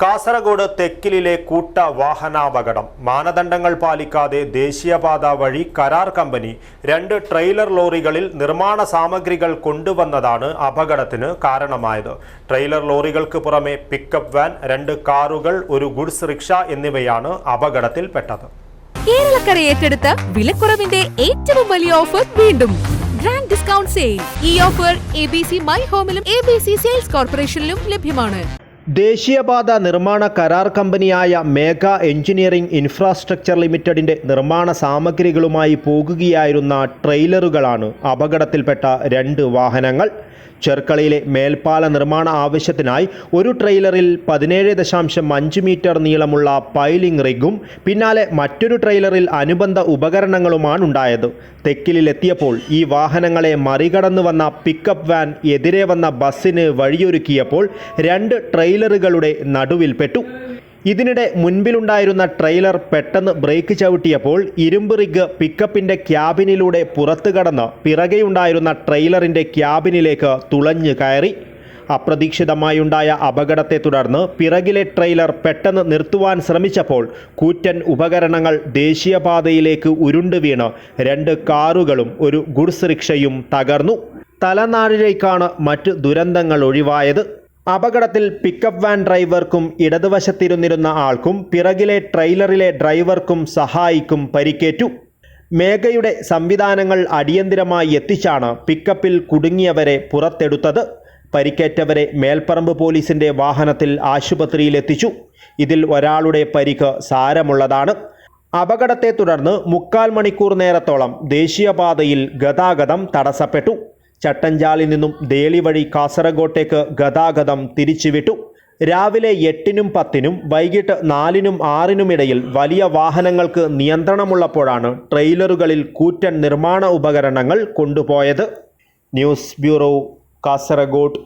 കാസർഗോഡ് തെക്കിലിലെ കൂട്ട വാഹനാപകടം മാനദണ്ഡങ്ങൾ പാലിക്കാതെ ദേശീയപാത വഴി കരാർ കമ്പനി രണ്ട് ട്രെയിലർ ലോറികളിൽ നിർമ്മാണ സാമഗ്രികൾ കൊണ്ടുവന്നതാണ് അപകടത്തിന് കാരണമായത്. ട്രെയിലർ ലോറികൾക്ക് പുറമെ പിക്കപ്പ് വാൻ രണ്ട് കാറുകൾ ഒരു ഗുഡ്സ് റിക്ഷ എന്നിവയാണ് അപകടത്തിൽപ്പെട്ടത്. കേരളക്കര ഏറ്റെടുത്ത വിലക്കുറവിന്റെ ഏറ്റവും വലിയ ഓഫർ വീണ്ടും. ഗ്രാൻഡ് ഡിസ്കൗണ്ട് സെയിൽ ഈ offer A B C my ഹോമിലും A B C sales കോർപ്പറേഷനിലും ലഭ്യമാണ്. ദേശീയപാത നിർമ്മാണ കരാർ കമ്പനിയായ മേഘ എഞ്ചിനീയറിംഗ് ഇൻഫ്രാസ്ട്രക്ചർ ലിമിറ്റഡിന്റെ നിർമ്മാണ സാമഗ്രികളുമായി പോകുകയായിരുന്ന ട്രെയിലറുകളാണ് അപകടത്തിൽപ്പെട്ട രണ്ട് വാഹനങ്ങൾ. ചെർക്കളയിലെ മേൽപ്പാല നിർമ്മാണ ആവശ്യത്തിനായി ഒരു ട്രെയിലറിൽ പതിനേഴ് ദശാംശം അഞ്ച് മീറ്റർ നീളമുള്ള പൈലിംഗ് റിഗും പിന്നാലെ മറ്റൊരു ട്രെയിലറിൽ അനുബന്ധ ഉപകരണങ്ങളുമാണ് ഉണ്ടായത്. തെക്കിലെത്തിയപ്പോൾ ഈ വാഹനങ്ങളെ മറികടന്നു വന്ന പിക്കപ്പ് വാൻ എതിരെ വന്ന ബസ്സിന് വഴിയൊരുക്കിയപ്പോൾ രണ്ട് ട്രെയിലറുകളുടെ നടുവിൽപ്പെട്ടു. ഇതിനിടെ മുൻപിലുണ്ടായിരുന്ന ട്രെയിലർ പെട്ടെന്ന് ബ്രേക്ക് ചവിട്ടിയപ്പോൾ ഇരുമ്പ് റിഗ് പിക്കപ്പിന്റെ ക്യാബിനിലൂടെ പുറത്തു കടന്ന് പിറകെയുണ്ടായിരുന്ന ട്രെയിലറിന്റെ ക്യാബിനിലേക്ക് തുളഞ്ഞു കയറി. അപ്രതീക്ഷിതമായുണ്ടായ അപകടത്തെ തുടർന്ന് പിറകിലെ ട്രെയിലർ പെട്ടെന്ന് നിർത്തുവാൻ ശ്രമിച്ചപ്പോൾ കൂറ്റൻ ഉപകരണങ്ങൾ ദേശീയപാതയിലേക്ക് ഉരുണ്ടു വീണ് രണ്ട് കാറുകളും ഒരു ഗുഡ്സ് റിക്ഷയും തകർന്നു. തലനാരിഴയ്ക്കാണ് മറ്റ് ദുരന്തങ്ങൾ ഒഴിവായത്. അപകടത്തിൽ പിക്കപ്പ് വാൻ ഡ്രൈവർക്കും ഇടതുവശത്തിരുന്നിരുന്ന ആൾക്കും പിറകിലെ ട്രെയിലറിലെ ഡ്രൈവർക്കും സഹായിക്കും പരിക്കേറ്റു. മേഘയുടെ സംവിധാനങ്ങൾ അടിയന്തിരമായി എത്തിച്ചാണ് പിക്കപ്പിൽ കുടുങ്ങിയവരെ പുറത്തെടുത്തത്. പരിക്കേറ്റവരെ മേൽപ്പറമ്പ് പോലീസിന്റെ വാഹനത്തിൽ ആശുപത്രിയിലെത്തിച്ചു ഇതിൽ ഒരാളുടെ പരിക്ക് സാരമുള്ളതാണ്. അപകടത്തെ തുടർന്ന് മുക്കാൽ മണിക്കൂർ നേരത്തോളം ദേശീയപാതയിൽ ഗതാഗതം തടസ്സപ്പെട്ടു. ചട്ടഞ്ചാലിൽ നിന്നും ദേളി വഴി കാസർഗോട്ടേക്ക് ഗതാഗതം തിരിച്ചുവിട്ടു. രാവിലെ എട്ടിനും പത്തിനും വൈകിട്ട് നാലിനും ആറിനുമിടയിൽ വലിയ വാഹനങ്ങൾക്ക് നിയന്ത്രണമുള്ളപ്പോഴാണ് ട്രെയിലറുകളിൽ കൂറ്റൻ നിർമ്മാണ ഉപകരണങ്ങൾ കൊണ്ടുപോയത്. News bureau Kasaragod.